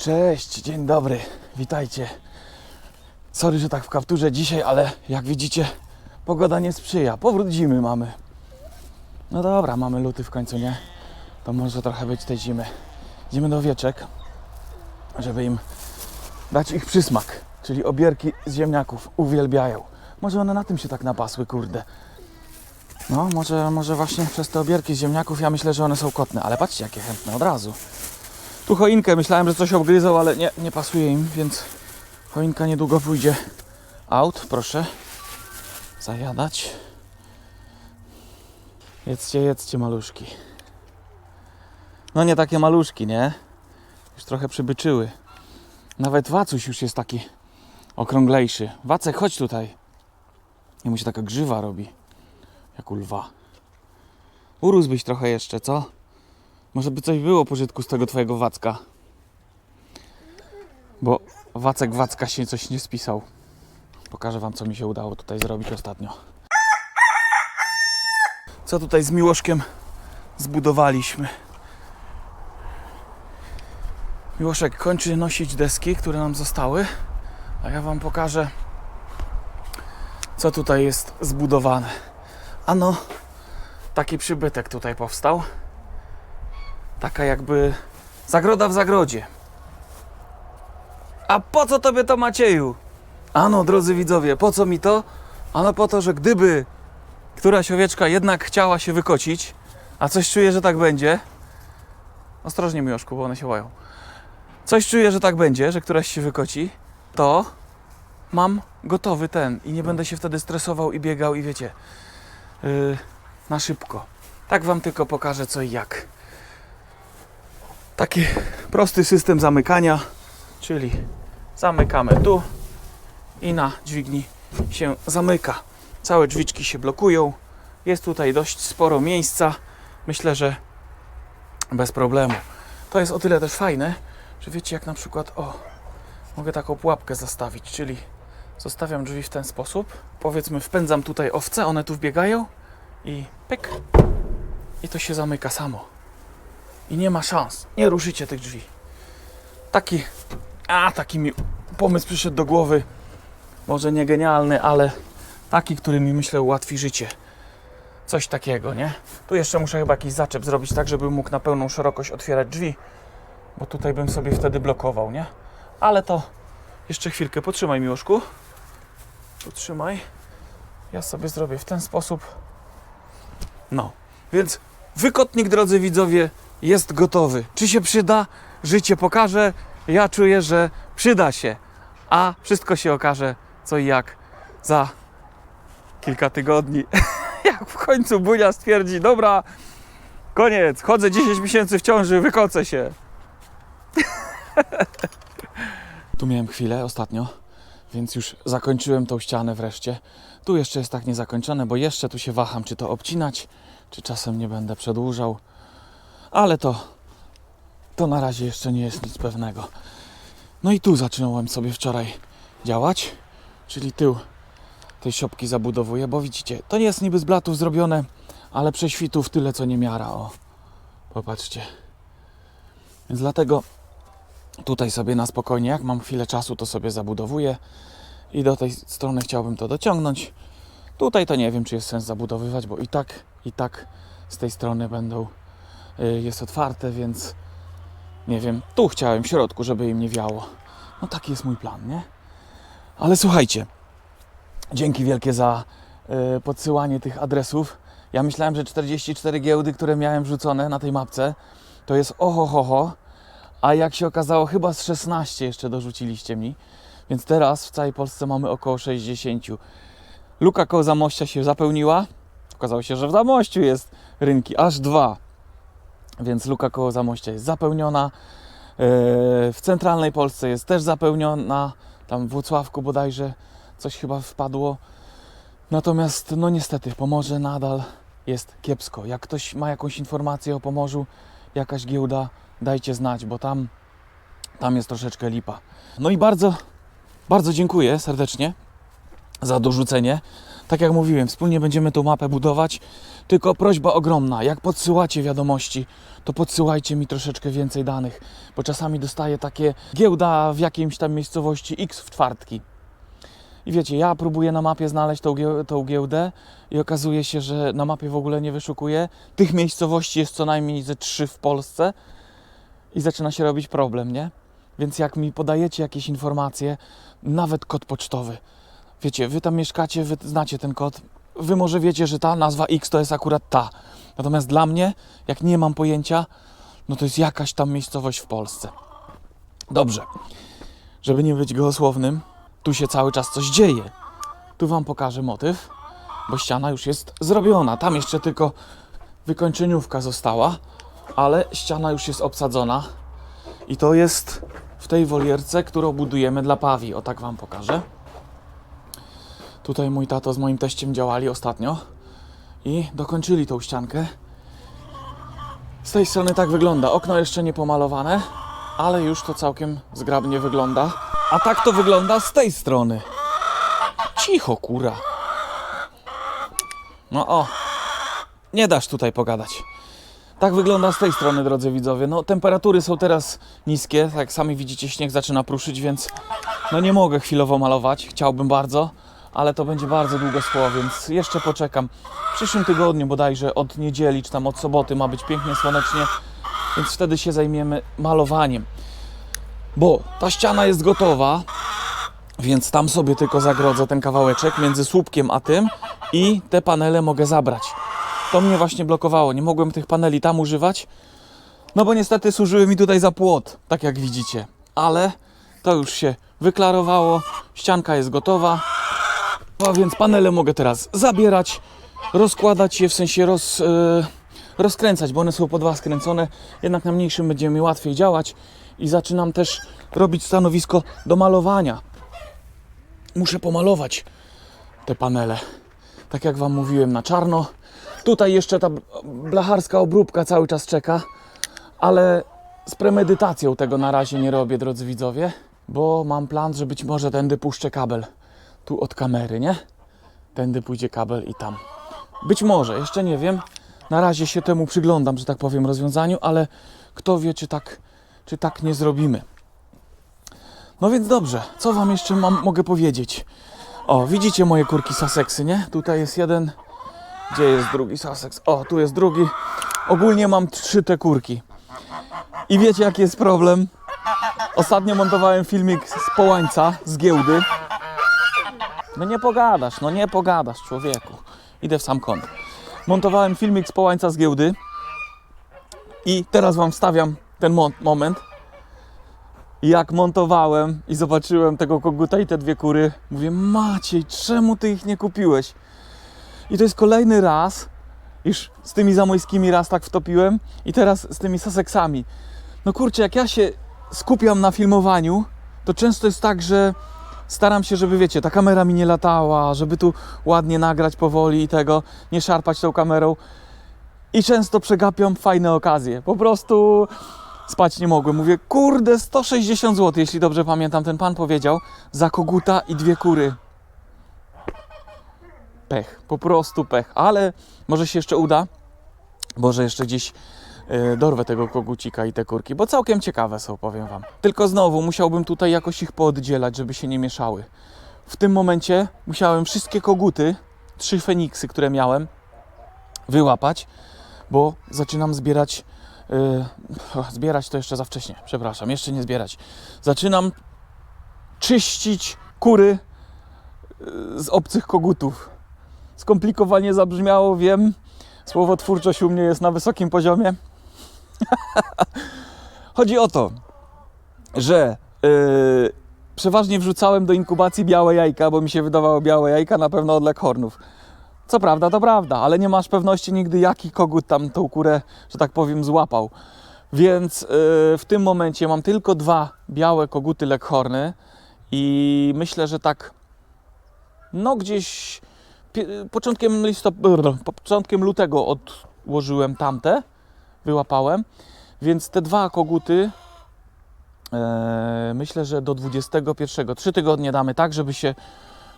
Cześć, dzień dobry, witajcie. Sorry, że tak w kapturze dzisiaj, ale jak widzicie, pogoda nie sprzyja. Powrót zimy mamy. No dobra, mamy luty w końcu, nie? To może trochę być tej zimy. Idziemy do owieczek, żeby im dać ich przysmak, czyli obierki z ziemniaków. Uwielbiają. Może one na tym się tak napasły, kurde. No, może, może właśnie przez te obierki z ziemniaków ja myślę, że one są kotne, ale patrzcie jakie chętne od razu. Tu choinkę, myślałem, że coś obgryzą, ale nie, nie pasuje im, więc choinka niedługo pójdzie out, proszę. Zajadać. Jedzcie, jedzcie maluszki. No nie takie maluszki, nie? Już trochę przybyczyły. Nawet Wacuś już jest taki okrąglejszy. Wacek, chodź tutaj. I mu się taka grzywa robi. Jak u lwa. Urósłbyś trochę jeszcze, co? Może by coś było pożytku z tego twojego Wacka. Bo Wacek Wacka się coś nie spisał. Pokażę wam, co mi się udało tutaj zrobić ostatnio. Co tutaj z Miłoszkiem zbudowaliśmy. Miłoszek kończy nosić deski, które nam zostały, a ja wam pokażę, co tutaj jest zbudowane. Ano, taki przybytek tutaj powstał. Taka jakby zagroda w zagrodzie. A po co tobie to Macieju? Ano, drodzy widzowie, po co mi to? Ano po to, że gdyby któraś owieczka jednak chciała się wykocić, a coś czuję, że tak będzie. Ostrożnie, Miłoszku, bo one się łają. Coś czuję, że tak będzie, że któraś się wykoci, to mam gotowy ten i nie będę się wtedy stresował i biegał i wiecie, yy, na szybko. Tak wam tylko pokażę co i jak. Taki prosty system zamykania, czyli zamykamy tu i na dźwigni się zamyka. Całe drzwiczki się blokują. Jest tutaj dość sporo miejsca. Myślę, że bez problemu. To jest o tyle też fajne, że wiecie jak na przykład o mogę taką pułapkę zastawić, czyli zostawiam drzwi w ten sposób. Powiedzmy wpędzam tutaj owce, one tu wbiegają i pyk i to się zamyka samo. I nie ma szans. Nie ruszycie tych drzwi. Taki, a taki mi pomysł przyszedł do głowy. Może nie genialny, ale taki, który mi myślę ułatwi życie. Coś takiego, nie? Tu jeszcze muszę chyba jakiś zaczep zrobić tak, żebym mógł na pełną szerokość otwierać drzwi, bo tutaj bym sobie wtedy blokował, nie? Ale to jeszcze chwilkę. Potrzymaj, Miłoszku. Potrzymaj. Ja sobie zrobię w ten sposób. No, więc wykotnik, drodzy widzowie, jest gotowy. Czy się przyda? Życie pokaże. Ja czuję, że przyda się. A wszystko się okaże co i jak za kilka tygodni. jak w końcu Bunia stwierdzi, dobra, koniec, chodzę 10 miesięcy w ciąży, wykocę się. tu miałem chwilę ostatnio, więc już zakończyłem tą ścianę wreszcie. Tu jeszcze jest tak niezakończone, bo jeszcze tu się waham, czy to obcinać, czy czasem nie będę przedłużał. Ale to, to na razie jeszcze nie jest nic pewnego. No i tu zacząłem sobie wczoraj działać, czyli tył tej siopki zabudowuję, bo widzicie, to nie jest niby z blatów zrobione, ale prześwitów tyle co nie miara, o. Popatrzcie. Więc dlatego tutaj sobie na spokojnie, jak mam chwilę czasu, to sobie zabudowuję i do tej strony chciałbym to dociągnąć. Tutaj to nie wiem, czy jest sens zabudowywać, bo i tak, i tak z tej strony będą, jest otwarte, więc nie wiem, tu chciałem w środku, żeby im nie wiało. No taki jest mój plan, nie? Ale słuchajcie, dzięki wielkie za y, podsyłanie tych adresów. Ja myślałem, że 44 giełdy, które miałem wrzucone na tej mapce, to jest oho, ho, ho, a jak się okazało, chyba z 16 jeszcze dorzuciliście mi. Więc teraz w całej Polsce mamy około 60. Luka koło Zamościa się zapełniła. Okazało się, że w Zamościu jest rynki aż dwa. Więc luka koło Zamościa jest zapełniona. Yy, W centralnej Polsce jest też zapełniona. Tam w Włocławku bodajże coś chyba wpadło. Natomiast, no niestety, Pomorze nadal jest kiepsko. Jak ktoś ma jakąś informację o Pomorzu, jakaś giełda, dajcie znać, bo tam, tam jest troszeczkę lipa. No i bardzo, bardzo dziękuję serdecznie za dorzucenie Tak jak mówiłem, wspólnie będziemy tą mapę budować. Tylko prośba ogromna, jak podsyłacie wiadomości, to podsyłajcie mi troszeczkę więcej danych, bo czasami dostaję takie giełda w jakiejś tam miejscowości X w czwartki. I wiecie, ja próbuję na mapie znaleźć tą, tą giełdę i okazuje się, że na mapie w ogóle nie wyszukuję. Tych miejscowości jest co najmniej ze trzy w Polsce i zaczyna się robić problem, nie? Więc jak mi podajecie jakieś informacje, nawet kod pocztowy, wiecie, wy tam mieszkacie, wy znacie ten kod, wy może wiecie, że ta nazwa X to jest akurat ta. Natomiast dla mnie, jak nie mam pojęcia, no to jest jakaś tam miejscowość w Polsce. Dobrze. Żeby nie być gołosłownym, tu się cały czas coś dzieje. Tu wam pokażę motyw, bo ściana już jest zrobiona. Tam jeszcze tylko wykończeniówka została, ale ściana już jest obsadzona. I to jest w tej wolierce, którą budujemy dla pawi. O tak wam pokażę. Tutaj mój tato z moim teściem działali ostatnio i dokończyli tą ściankę. Z tej strony tak wygląda. Okno jeszcze nie pomalowane, ale już to całkiem zgrabnie wygląda. A tak to wygląda z tej strony. Cicho, kura. No o, nie dasz tutaj pogadać. Tak wygląda z tej strony, drodzy widzowie. No, temperatury są teraz niskie, tak sami widzicie, śnieg zaczyna pruszyć, więc no nie mogę chwilowo malować. Chciałbym bardzo, ale to będzie bardzo długo szło, więc jeszcze poczekam. W przyszłym tygodniu bodajże od niedzieli czy tam od soboty ma być pięknie słonecznie, więc wtedy się zajmiemy malowaniem. Bo ta ściana jest gotowa, więc tam sobie tylko zagrodzę ten kawałeczek między słupkiem a tym i te panele mogę zabrać. To mnie właśnie blokowało. Nie mogłem tych paneli tam używać, no bo niestety służyły mi tutaj za płot, tak jak widzicie. Ale to już się wyklarowało, ścianka jest gotowa, a więc panele mogę teraz zabierać, rozkładać je, w sensie roz, e, rozkręcać, bo one są po dwa skręcone, jednak na mniejszym będzie mi łatwiej działać i zaczynam też robić stanowisko do malowania. Muszę pomalować te panele, tak jak Wam mówiłem, na czarno. Tutaj jeszcze ta blacharska obróbka cały czas czeka, ale z premedytacją tego na razie nie robię, drodzy widzowie, bo mam plan, że być może tędy puszczę kabel tu od kamery, nie? Tędy pójdzie kabel i tam. Być może, jeszcze nie wiem. Na razie się temu przyglądam, że tak powiem, rozwiązaniu, ale kto wie, czy tak, czy tak nie zrobimy. No więc dobrze, co Wam jeszcze mam, mogę powiedzieć? O, widzicie moje kurki Sussexy, nie? Tutaj jest jeden. Gdzie jest drugi Sussex? O, tu jest drugi. Ogólnie mam trzy te kurki. I wiecie, jaki jest problem? Ostatnio montowałem filmik z Połańca, z giełdy. No nie pogadasz, no nie pogadasz, człowieku. Idę w sam kąt. Montowałem filmik z Połańca z giełdy i teraz Wam wstawiam ten mo- moment. Jak montowałem i zobaczyłem tego koguta i te dwie kury, mówię, Maciej, czemu Ty ich nie kupiłeś? I to jest kolejny raz, iż z tymi zamojskimi raz tak wtopiłem i teraz z tymi saseksami. No kurczę, jak ja się skupiam na filmowaniu, to często jest tak, że staram się, żeby wiecie, ta kamera mi nie latała, żeby tu ładnie nagrać powoli i tego, nie szarpać tą kamerą. I często przegapiam fajne okazje. Po prostu spać nie mogłem. Mówię, kurde, 160 zł, jeśli dobrze pamiętam, ten pan powiedział, za koguta i dwie kury. Pech, po prostu pech, ale może się jeszcze uda. Może jeszcze gdzieś dorwę tego kogucika i te kurki, bo całkiem ciekawe są, powiem Wam. Tylko znowu musiałbym tutaj jakoś ich pooddzielać, żeby się nie mieszały. W tym momencie musiałem wszystkie koguty, trzy feniksy, które miałem, wyłapać, bo zaczynam zbierać. e, zbierać to jeszcze za wcześnie, przepraszam, jeszcze nie zbierać. Zaczynam czyścić kury e, z obcych kogutów. Skomplikowanie zabrzmiało, wiem. Słowo twórczość u mnie jest na wysokim poziomie. Chodzi o to, że yy, przeważnie wrzucałem do inkubacji białe jajka, bo mi się wydawało białe jajka na pewno od leghornów. Co prawda, to prawda, ale nie masz pewności nigdy, jaki kogut tam tą kurę, że tak powiem, złapał. Więc yy, w tym momencie mam tylko dwa białe koguty leghorny i myślę, że tak, no gdzieś początkiem, listop- początkiem lutego odłożyłem tamte, wyłapałem, więc te dwa koguty e, myślę, że do 21, trzy tygodnie damy tak, żeby się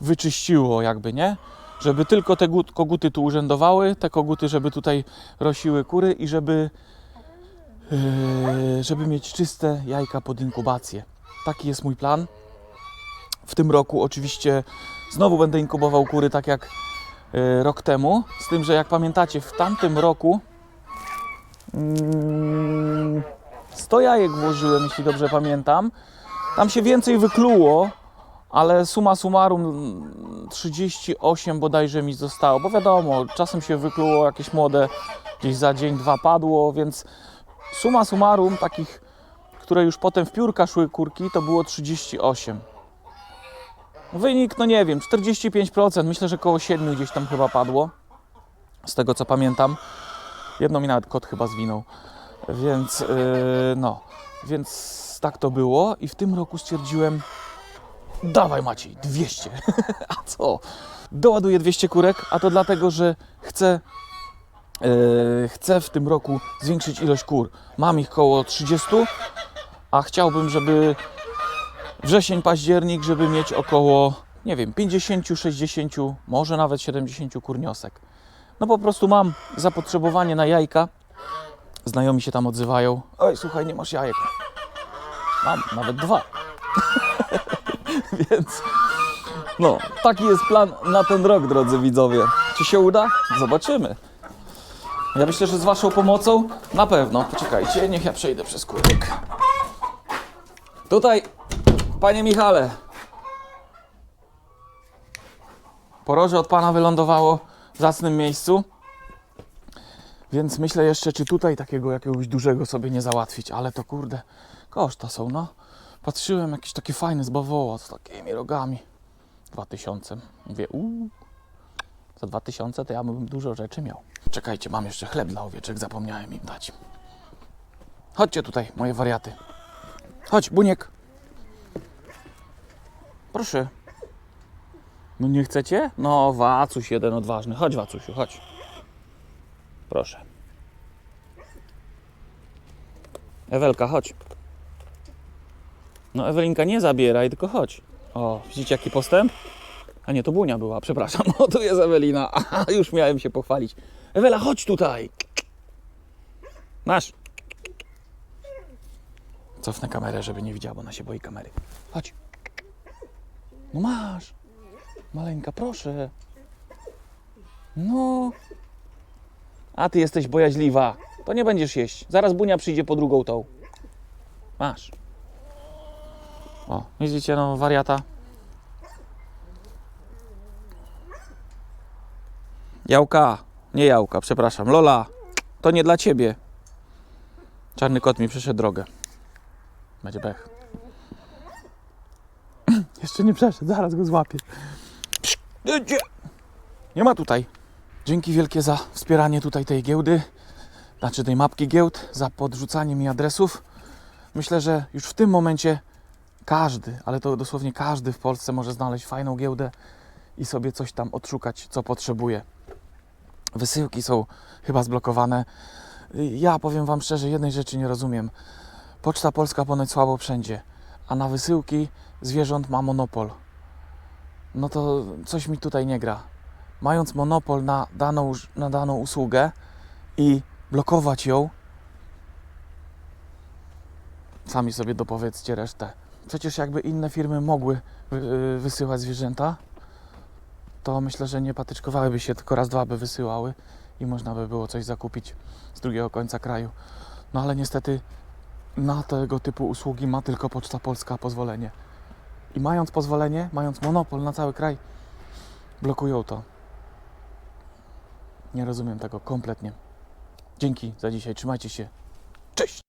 wyczyściło jakby, nie? żeby tylko te gut- koguty tu urzędowały, te koguty, żeby tutaj rosiły kury i żeby, yy, żeby mieć czyste jajka pod inkubację. Taki jest mój plan. W tym roku oczywiście znowu będę inkubował kury tak jak yy, rok temu, z tym, że jak pamiętacie, w tamtym roku 100 jajek włożyłem, jeśli dobrze pamiętam. Tam się więcej wykluło, ale suma summarum mm, 38 bodajże mi zostało, bo wiadomo, czasem się wykluło jakieś młode, gdzieś za dzień, dwa padło, więc suma summarum takich, które już potem w piórka szły kurki, to było 38. Wynik, no nie wiem, 45%, myślę, że około 7 gdzieś tam chyba padło, z tego co pamiętam. Jedno mi nawet kot chyba zwinął, więc yy, no, więc tak to było i w tym roku stwierdziłem, Dawaj Maciej, 200. A co? Doładuję 200 kurek, a to dlatego, że chcę, e, chcę w tym roku zwiększyć ilość kur. Mam ich koło 30, a chciałbym, żeby wrzesień, październik, żeby mieć około, nie wiem, 50, 60, może nawet 70 kurniosek. No po prostu mam zapotrzebowanie na jajka. Znajomi się tam odzywają. Oj, słuchaj, nie masz jajek. Mam nawet dwa. Więc no, taki jest plan na ten rok, drodzy widzowie. Czy się uda? Zobaczymy. Ja myślę, że z Waszą pomocą na pewno. Poczekajcie, niech ja przejdę przez kurnik. Tutaj, Panie Michale. Poroże od Pana wylądowało zacnym miejscu. Więc myślę jeszcze, czy tutaj takiego jakiegoś dużego sobie nie załatwić, ale to kurde, koszta są, no. Patrzyłem, jakiś taki fajny z bawoła z takimi rogami. 2000. Mówię, uuu, za 2000 to ja bym dużo rzeczy miał. Czekajcie, mam jeszcze chleb dla owieczek, zapomniałem im dać. Chodźcie tutaj, moje wariaty. Chodź, Buniek. Proszę. No nie chcecie? No, Wacuś jeden odważny. Chodź, Wacusiu, chodź. Proszę. Ewelka, chodź. No Ewelinka, nie zabieraj, tylko chodź. O, widzicie jaki postęp? A nie, to Bunia była, przepraszam. O, tu jest Ewelina. Aha, już miałem się pochwalić. Ewela, chodź tutaj. Masz. Cofnę kamerę, żeby nie widziała, bo ona się boi kamery. Chodź. No masz. Maleńka, proszę. No. A ty jesteś bojaźliwa. To nie będziesz jeść. Zaraz Bunia przyjdzie po drugą tą. Masz. O, widzicie, no wariata. Jałka, nie jałka, przepraszam. Lola, to nie dla ciebie. Czarny kot mi przeszedł drogę. Będzie pech. Jeszcze nie przeszedł, zaraz go złapię. Nie ma tutaj. Dzięki wielkie za wspieranie tutaj tej giełdy, znaczy tej mapki giełd, za podrzucanie mi adresów. Myślę, że już w tym momencie każdy, ale to dosłownie każdy w Polsce może znaleźć fajną giełdę i sobie coś tam odszukać, co potrzebuje. Wysyłki są chyba zblokowane. Ja powiem Wam szczerze, jednej rzeczy nie rozumiem. Poczta Polska ponoć słabo wszędzie, a na wysyłki zwierząt ma monopol. No to coś mi tutaj nie gra. Mając monopol na daną, na daną usługę i blokować ją, sami sobie dopowiedzcie resztę. Przecież jakby inne firmy mogły wy- wysyłać zwierzęta, to myślę, że nie patyczkowałyby się, tylko raz, dwa by wysyłały i można by było coś zakupić z drugiego końca kraju. No ale niestety na tego typu usługi ma tylko Poczta Polska pozwolenie. I mając pozwolenie, mając monopol na cały kraj, blokują to. Nie rozumiem tego kompletnie. Dzięki za dzisiaj, trzymajcie się. Cześć!